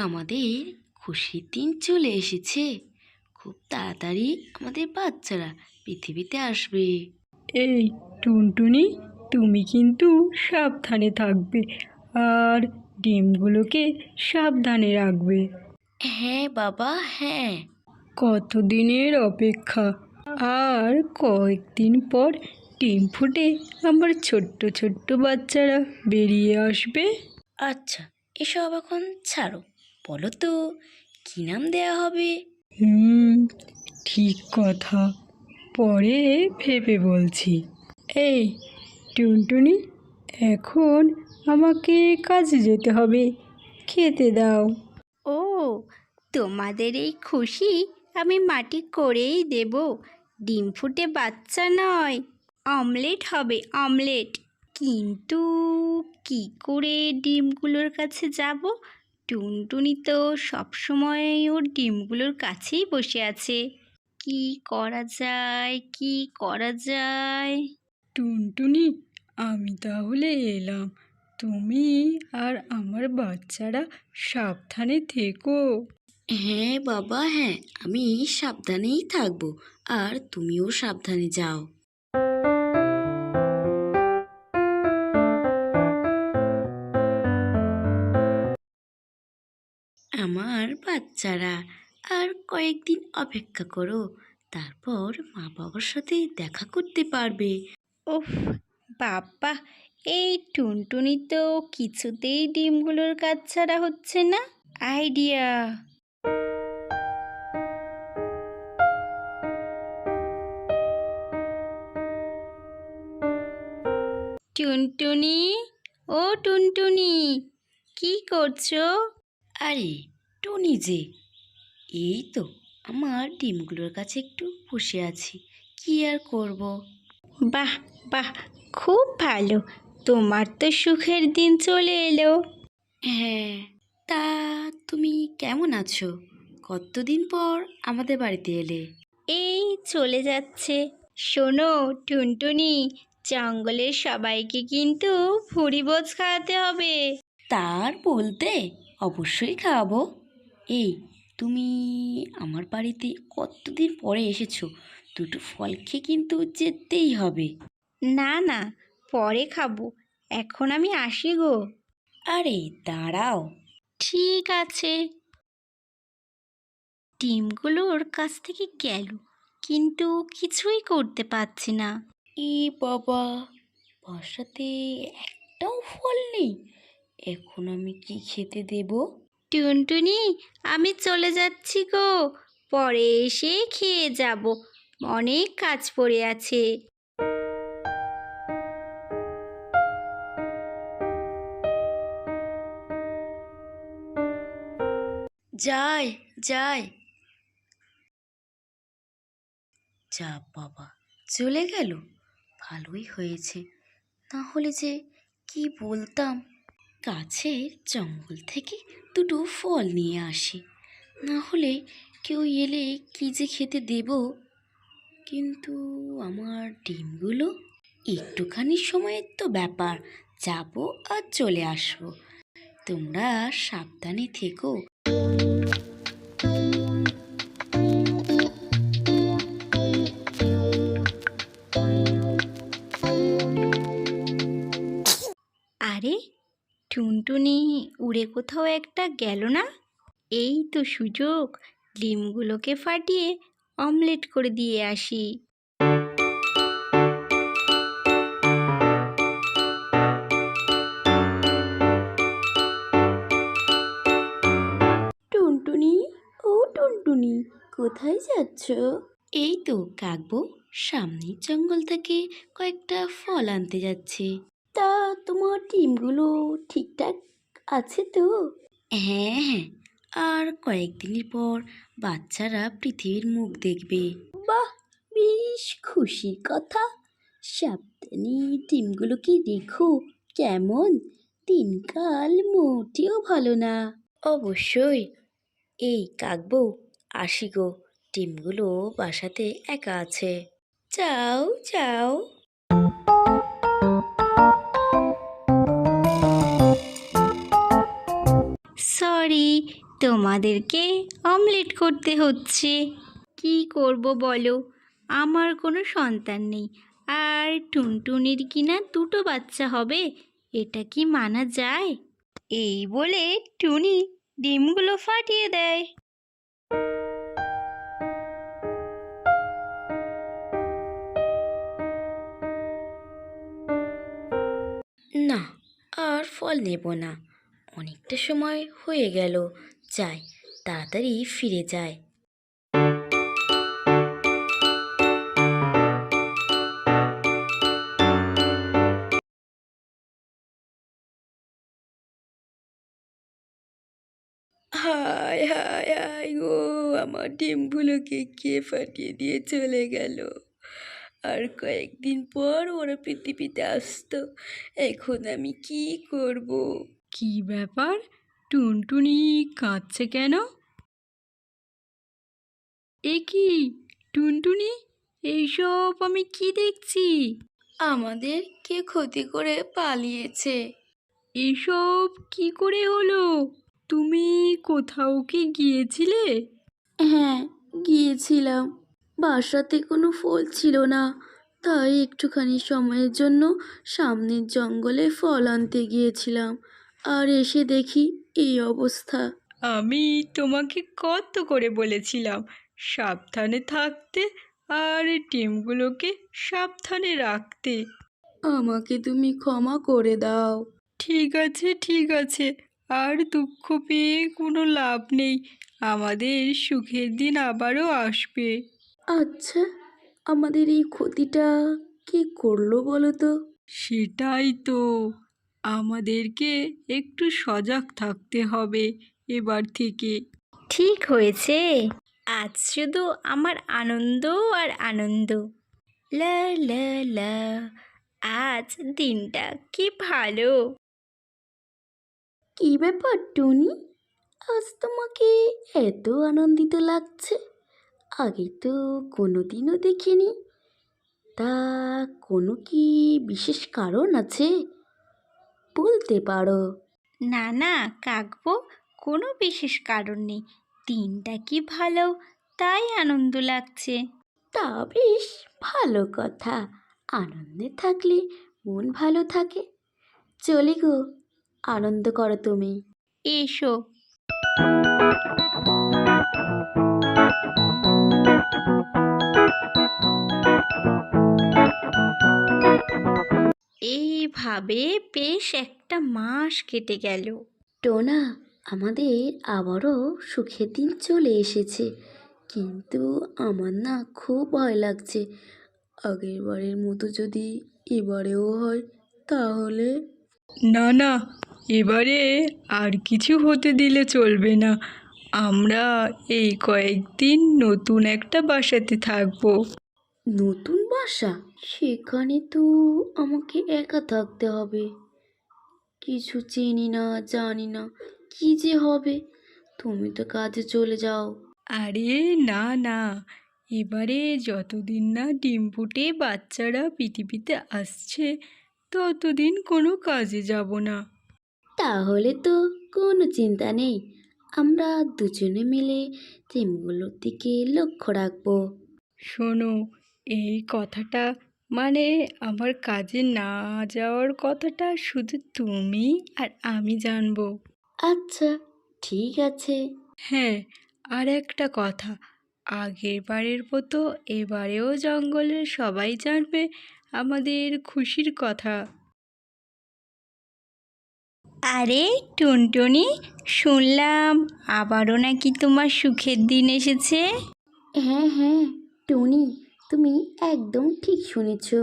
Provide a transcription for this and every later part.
আমাদের খুশির দিন চলে এসেছে। খুব তাড়াতাড়ি আমাদের বাচ্চারা পৃথিবীতে আসবে। এই টুনটুনি তুমি কিন্তু সাবধানে থাকবে আর ডিমগুলোকে সাবধানে রাখবে। হ্যাঁ বাবা হ্যাঁ। কতদিনের অপেক্ষা? আর কয়েকদিন পর ডিম ফুটে আমার ছোট্ট ছোট্ট বাচ্চারা বেরিয়ে আসবে। আচ্ছা এসব এখন ছাড়ো। বলো তো কী নাম দেয়া হবে? হুম ঠিক কথা। পরে ভেবে বলছি। এই টুনটুনি এখন আমাকে কাজে যেতে হবে। খেতে দাও। ও তোমাদের এই খুশি আমি মাটি করেই দেব। ডিম ফুটে বাচ্চা নয়। অমলেট হবে অমলেট। কিন্তু কি করে ডিমগুলোর কাছে যাব? টুনটুনি তো সবসময় ওর ডিমগুলোর কাছেই বসে আছে। কি করা যায় কি করা যায়? টুনটুনি আমি তাহলে এলাম। তুমি আর আমার বাচ্চারা সাবধানে থেকো। হ্যাঁ বাবা হ্যাঁ আমি সাবধানেই থাকব। আর তুমিও সাবধানে যাও। বাচ্চারা আর কয়েকদিন অপেক্ষা করো তারপর মা বাবার সাথে দেখা করতে পারবে। ওফ বাবা এই টুনটুনি তো কিছুতেই ডিমগুলোর কাজ ছাড়া হচ্ছে না। আইডিয়া। টুনটুনি ও টুনটুনি কি করছ? আরে টনি যে। এই তো আমার ডিমগুলোর কাছে একটু বসে আছি। কি আর করব? বাহ বাহ খুব ভালো। তোমার তো সুখের দিন চলে এলো। হ্যাঁ তা তুমি কেমন আছো? কতদিন পর আমাদের বাড়িতে এলে? এই চলে যাচ্ছে। শোনো টুনটুনি জঙ্গলের সবাইকে কিন্তু ভুড়িভোজ খাওয়াতে হবে। তার বলতে অবশ্যই খাওয়াবো। এই তুমি আমার বাড়িতে কতদিন পরে এসেছ? দুটো ফল খেয়ে কিন্তু যেতেই হবে। না না পরে খাব। এখন আমি আসি গো। আরে দাঁড়াও। ঠিক আছে। ডিমগুলোর কাছ থেকে গেল কিন্তু কিছুই করতে পারছি না। এ বাবা বাসাতে একটাও ফল নেই। এখন আমি কি খেতে দেব? টুনটুনি, আমি চলে যাচ্ছি গো। পরে এসে খেয়ে যাব। অনেক কাজ পড়ে আছে। যাই যাই। যা বাবা, চলে গেল। ভালোই হয়েছে। না হলে যে কি বলতাম? কাছের জঙ্গল থেকে দুটো ফল নিয়ে আসি। না হলে কেউ এলে কি যে খেতে দেব? কিন্তু আমার ডিমগুলো একটুখানি সময়ের তো ব্যাপার, যাব আর চলে আসব। তোমরা সাবধানে থেকো টুনটুনি উড়ে কোথাও একটা গেল না? এই তো সুযোগ ডিমগুলোকে ফাটিয়ে অমলেট করে দিয়ে আসি। টুনটুনি ও টুনটুনি কোথায় যাচ্ছ? এই তো কাকবো সামনের জঙ্গল থেকে কয়েকটা ফল আনতে যাচ্ছে। তা তোমার ডিমগুলো ঠিকঠাক আছে তো? হ্যাঁ হ্যাঁ। আর কয়েকদিনের পর বাচ্চারা পৃথিবীর মুখ দেখবে। বাহ! বেশ খুশির কথা। সাবধানে ডিমগুলোকে দেখো কেমন? দিনকাল মোটেও ভালো না। অবশ্যই। এই কাকবউ আসি গো ডিমগুলো বাসাতে একা আছে। যাও যাও। সরি তোমাদেরকে অমলেট করতে হচ্ছে। কি করব বলো? আমার কোনো সন্তান নেই। আর টুনটুনির কিনা দুটো বাচ্চা হবে? এটা কি মানা যায়? এই বলে টুনি ডিমগুলো ফাটিয়ে দেয়। না, আর ফল নেব না। অনেকটা সময় হয়ে গেল। যাই, তাড়াতাড়ি ফিরে যায় হায় হায় হায় গো, আমার ডিমগুলোকে কে ফাটিয়ে দিয়ে চলে গেল? আর কয়েকদিন পর ওরা পৃথিবীতে আসতো, এখন আমি কি করব? কি ব্যাপার? টুনটুনি কাঁদছে কেন? এ কি, টুনটুনি? এইসব আমি কি দেখছি? আমাদের কে ক্ষতি করে পালিয়েছে? এসব কি করে হলো? তুমি কোথাও কি গিয়েছিলে? হ্যাঁ গিয়েছিলাম। বাসাতে কোনো ফল ছিল না, তাই একটুখানি সময়ের জন্য সামনের জঙ্গলে ফল আনতে গিয়েছিলাম। আর এসে দেখি এই অবস্থা। আমি তোমাকে কত করে বলেছিলাম সাবধানে থাকতে আর ডিমগুলোকে সাবধানে রাখতে। আমাকে তুমি ক্ষমা করে দাও। ঠিক আছে ঠিক আছে আর দুঃখ পেয়ে কোনো লাভ নেই। আমাদের সুখের দিন আবারও আসবে। আচ্ছা আমাদের এই ক্ষতিটা কে করল বলো তো? সেটাই তো। আমাদেরকে একটু সজাগ থাকতে হবে এবার থেকে। ঠিক হয়েছে। আজ শুধু আমার আনন্দ আর আনন্দ। লা লা লা আজ দিনটা কি ভালো। কি ব্যাপার টুনি? আজ তোমাকে এত আনন্দিত লাগছে। আগে তো কোনোদিনও দেখিনি। তা কোনো কি বিশেষ কারণ আছে? বলতে পারো। না না কাকবো কোনো বিশেষ কারণ নেই। দিনটা কি ভালো তাই আনন্দ লাগছে। তা বেশ ভালো কথা। আনন্দে থাকলে মন ভালো থাকে। চলে গো আনন্দ করো তুমি। এসো। এইভাবে বেশ একটা মাস কেটে গেল। টোনা আমাদের আবারও সুখের দিন চলে এসেছে। কিন্তু আমার না খুব ভয় লাগছে। আগের বারের মতো যদি এবারেও হয় তাহলে? না না এবারে আর কিছু হতে দিলে চলবে না। আমরা এই কয়েকদিন নতুন একটা বাসাতে থাকব। নতুন বাসা? সেখানে তো আমাকে একা থাকতে হবে। কিছু চিনি না জানি না কি যে হবে। তুমি তো কাজে চলে যাও। আরে না না। এবারে যতদিন না ডিম ফুটে বাচ্চারা পৃথিবীতে আসছে ততদিন কোনো কাজে যাব না। তাহলে তো কোনো চিন্তা নেই। আমরা দুজনে মিলে ডিমগুলোর দিকে লক্ষ্য রাখব। শোনো এই কথাটা মানে আমার কাজে না যাওয়ার কথাটা শুধু তুমি আর আমি জানব। আচ্ছা ঠিক আছে। হ্যাঁ আর একটা কথা আগের বারের মতো এবারেও জঙ্গলের সবাই জানবে আমাদের খুশির কথা। আরে টুনটুনি শুনলাম আবারও নাকি তোমার সুখের দিন এসেছে। হ্যাঁ হ্যাঁ টনি তুমি একদম ঠিক শুনেছ।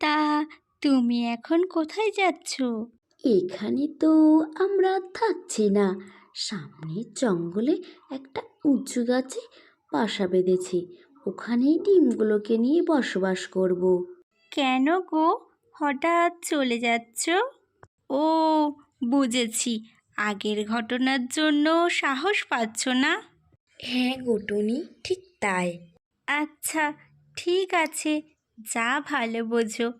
তা তুমি এখন কোথায় যাচ্ছ? এখানে তো আমরা থাকছি না। সামনের জঙ্গলে একটা উঁচু গাছে বাসা বেঁধেছি। ওখানেই ডিমগুলোকে নিয়ে বসবাস করব। কেন গো? হঠাৎ চলে যাচ্ছ? ও বুঝেছি। আগের ঘটনার জন্য সাহস পাচ্ছ না? হ্যাঁ গোটনি ঠিক তাই। আচ্ছা ঠিক আছে যা ভালো বোঝো।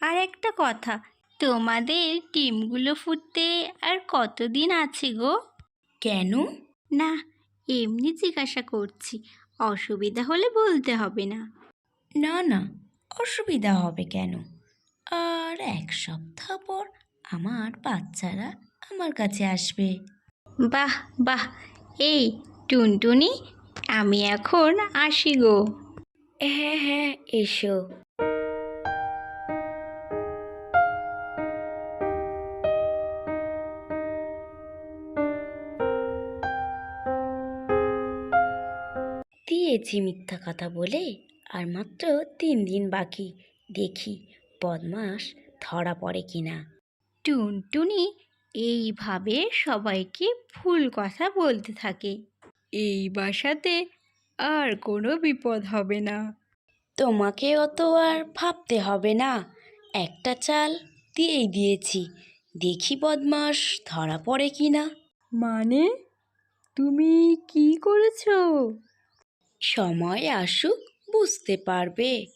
আর একটা কথা তোমাদের ডিমগুলো ফুটতে আর কতদিন আছে গো? কেন? না এমনি জিজ্ঞাসা করছি অসুবিধা হলে বলতে হবে না। না না অসুবিধা হবে কেন? আর এক সপ্তাহ পর আমার বাচ্চারা আমার কাছে আসবে। বাহ বাহ এই টুনটুনি আমি এখন আসি গো। হ্যাঁ হ্যাঁ এসো। দিয়েছি মিথ্যা কথা বলে আর মাত্র তিন দিন বাকি। দেখি বদমাস ধরা পড়ে কিনা। টুনটুনি এইভাবে সবাইকে ভুল কথা বলতে থাকে। এই বাসাতে আর কোনো বিপদ হবে না। তোমাকে অত আর ভাবতে হবে না। একটা চাল দিয়েই দিয়েছি। দেখি বদমাস ধরা পড়ে কি না। মানে? তুমি কি করেছ? সময় আসুক বুঝতে পারবে।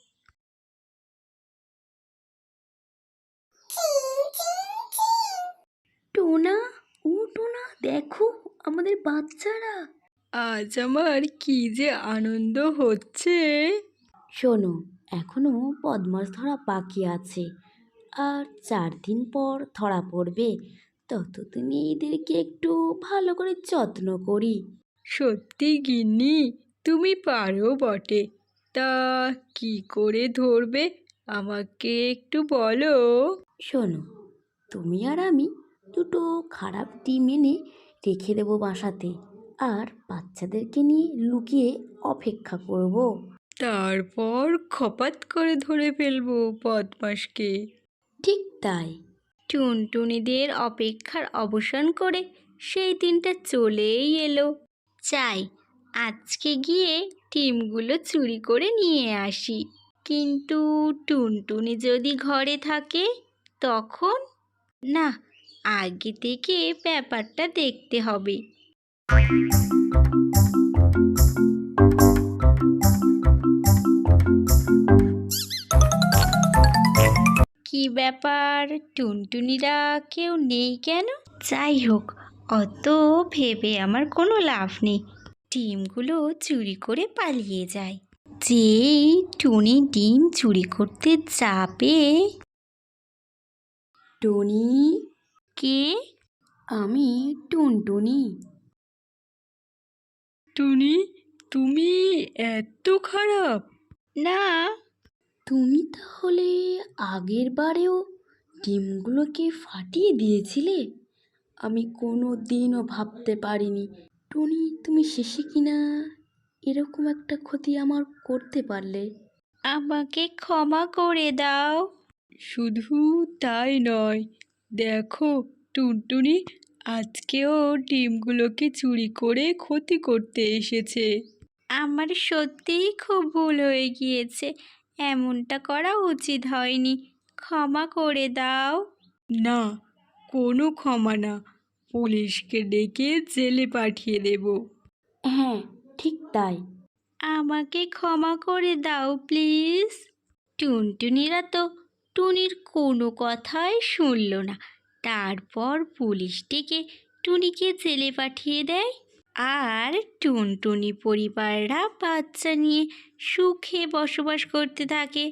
টোনা ও টোনা দেখো আমাদের বাচ্চারা। আজ আমার কি যে আনন্দ হচ্ছে? শোনো এখনও বদমাস ধরা বাকি আছে। আর চার দিন পর ধরা পড়বে ততদিনে এদেরকে একটু ভালো করে যত্ন করি। সত্যি গিন্নি তুমি পারো বটে। তা কি করে ধরবে আমাকে একটু বলো। শোনো তুমি আর আমি দুটো খারাপ টিম এনে রেখে দেবো বাসাতে। আর বাচ্চাদেরকে নিয়ে লুকিয়ে অপেক্ষা করব। তারপর খপাত করে ধরে ফেলব বদমাসকে ঠিক তাই। টুনটুনিদের অপেক্ষার অবসান করে সেই দিনটা চলেই এলো। চাই আজকে গিয়ে টিমগুলো চুরি করে নিয়ে আসি। কিন্তু টুনটুনি যদি ঘরে থাকে তখন? না আগে থেকে ব্যাপারটা দেখতে হবে। কি ব্যাপার? টুনটুনিরা কেউ নেই কেন? যাই হোক অত ভেবে আমার কোনো লাভ নেই। ডিমগুলো চুরি করে পালিয়ে যায়। যেই টুনি ডিম চুরি করতে যাবে। টুনি? কে? আমি টুনটুনি। টুনি তুমি এত খারাপ। না তুমি তাহলে আগের বারেও ডিমগুলোকে ফাটিয়ে দিয়েছিলে? আমি কোনো দিনও ভাবতে পারিনি। টুনি তুমি শেষে কিনা এরকম একটা ক্ষতি আমার করতে পারলে? আমাকে ক্ষমা করে দাও। শুধু তাই নয় দেখো টুনটুনি আজকেও ডিমগুলোকে চুরি করে ক্ষতি করতে এসেছে। আমার সত্যিই খুব ভুল হয়ে গিয়েছে। এমনটা করা উচিত হয়নি। ক্ষমা করে দাও। না কোনো ক্ষমা না। পুলিশকে ডেকে জেলে পাঠিয়ে দেবো। হ্যাঁ ঠিক তাই। আমাকে ক্ষমা করে দাও প্লিজ। টুনটুনিরা তো টুনির কোনো কথাই শুনল না। তারপর পুলিশ ডেকে টুনিকে জেলে পাঠিয়ে দেয় আর টুনটুনি পরিবাররা বাচ্চা নিয়ে সুখে বসবাস করতে থাকে।